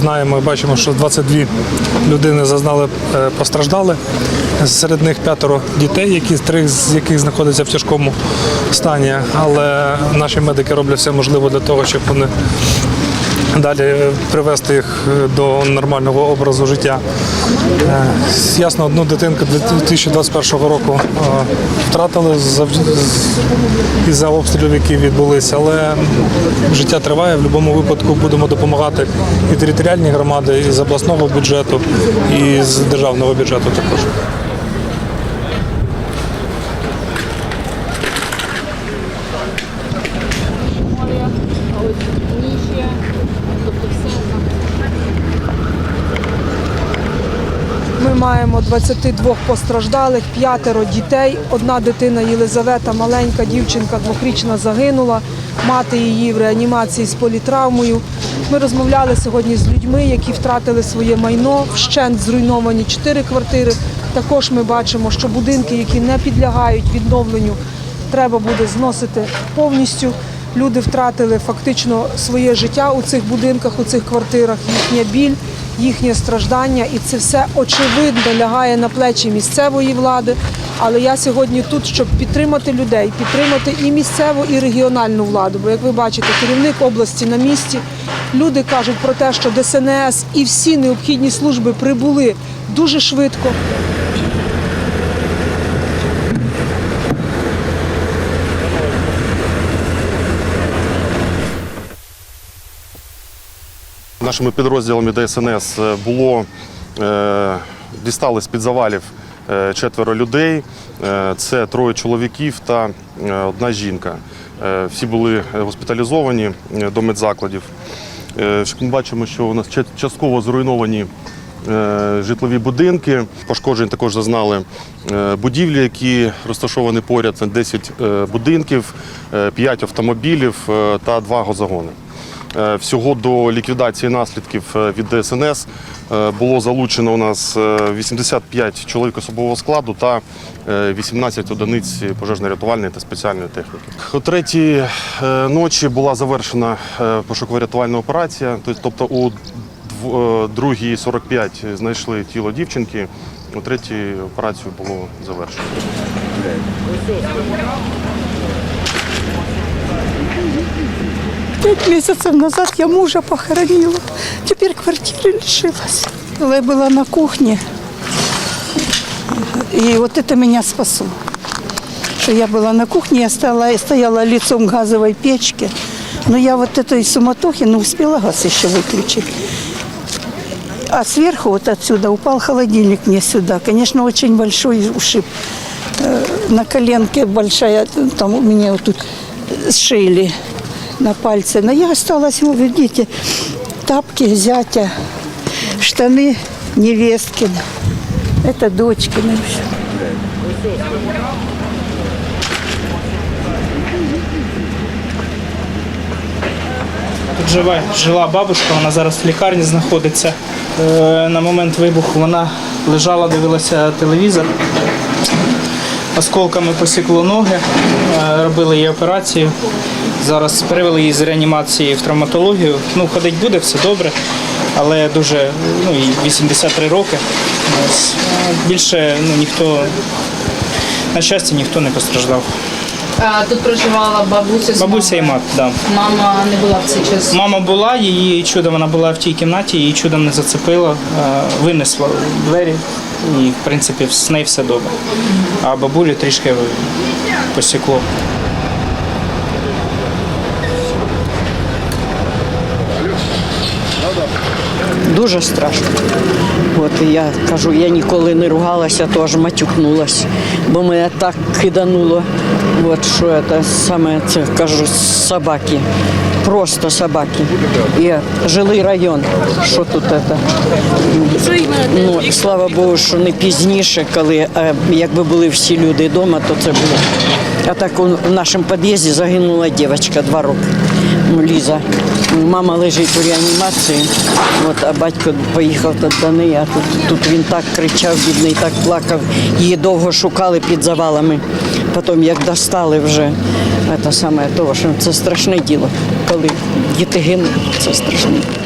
знаємо і бачимо, що 22 людини зазнали е, постраждали. Серед них п'ятеро дітей, які три з яких знаходяться в тяжкому стані. Але наші медики роблять все можливе для того, щоб вони далі привести їх е, до нормального образу життя. Е, Ясно, одну дитинку 2021 року е, втратили із-за обстрілів, які відбулися, але життя триває. В будь-якому випадку будемо допомагати і територіальні громади, і з обласного бюджету, і з державного бюджету також. а ось ніжі, тобто все Ми маємо 22 постраждалих, п'ятеро дітей. Одна дитина Єлизавета, маленька дівчинка, двохрічна загинула. Мати її в реанімації з політравмою. Ми розмовляли сьогодні з людьми, які втратили своє майно. Вщент зруйновані чотири квартири. Також ми бачимо, що будинки, які не підлягають відновленню, треба буде зносити повністю. Люди втратили фактично своє життя у цих будинках, у цих квартирах, їхня біль, їхнє страждання, і це все очевидно лягає на плечі місцевої влади. Але я сьогодні тут, щоб підтримати людей, підтримати і місцеву, і регіональну владу. Бо, як ви бачите, керівник області на місці. Люди кажуть про те, що ДСНС і всі необхідні служби прибули дуже швидко. Нашими підрозділами ДСНС е, було е, дістали з-під завалів е, четверо людей. Це троє чоловіків та одна жінка. Всі були госпіталізовані до медзакладів. Ми бачимо, що у нас частково зруйновані житлові будинки. Пошкоджень також зазнали будівлі, які розташовані поряд. Це 10 е, будинків, 5 автомобілів та 2 газогони. Е, Всього до ліквідації наслідків е, від ДСНС е, було залучено у нас е, 85 чоловік особового складу та е, 18 одиниць пожежно-рятувальної та спеціальної техніки. О третій ночі була завершена пошуково-рятувальна операція. Тобто- у дв- е, другій 45 знайшли тіло дівчинки, у третій операцію було завершено. Пять месяцев назад я мужа похоронила. Теперь квартиры лишилась. Я была на кухне. И вот это меня спасло. Что я была на кухне, я стояла, стояла лицом к газовой печке. Но я вот этой суматохи не успела газ еще выключить. А сверху вот отсюда упал холодильник мне сюда. Конечно, очень большой ушиб. Э, На коленке большая, там у меня вот тут сшили на пальце. Но я осталась, вот видите, тапки зятя, штаны невесткины. Это дочкины. Тут жива, жила бабушка, вона зараз в лікарні знаходиться. Е, На момент вибуху вона лежала, дивилася телевізор. Осколками посікло ноги, е, робили їй операцію. Зараз перевели її з реанімації в травматологію. Ну, ходить буде, все добре, але дуже, ну, їй 83 роки. Ось. Більше ну, ніхто, на щастя, ніхто не постраждав. А тут проживала бабуся з Бабуся і мамою. так. Да. Мама не була в цей час. Мама була, її чудом вона була в тій кімнаті, її чудом не зацепило, е, винесла двері і, в принципі, з нею все добре. А бабулю трішки посікло. Дуже страшно. От я кажу, я ніколи не ругалася, то аж матюкнулась, бо мене так кидануло. От що це саме це кажу, собаки. Просто собаки. І жилий район. Що тут це? Ну, слава Богу, що не пізніше, коли е, якби були всі люди вдома, то це було. А так в нашому під'їзді загинула дівчинка два роки. Ну, Ліза. Мама лежить у реанімації, от, а батько поїхав до неї, а тут, тут він так кричав, бідний, так плакав. Її довго шукали під завалами. Потім, як достали вже, це саме того, що це страшне діло. Коли діти гинуть, це страшне.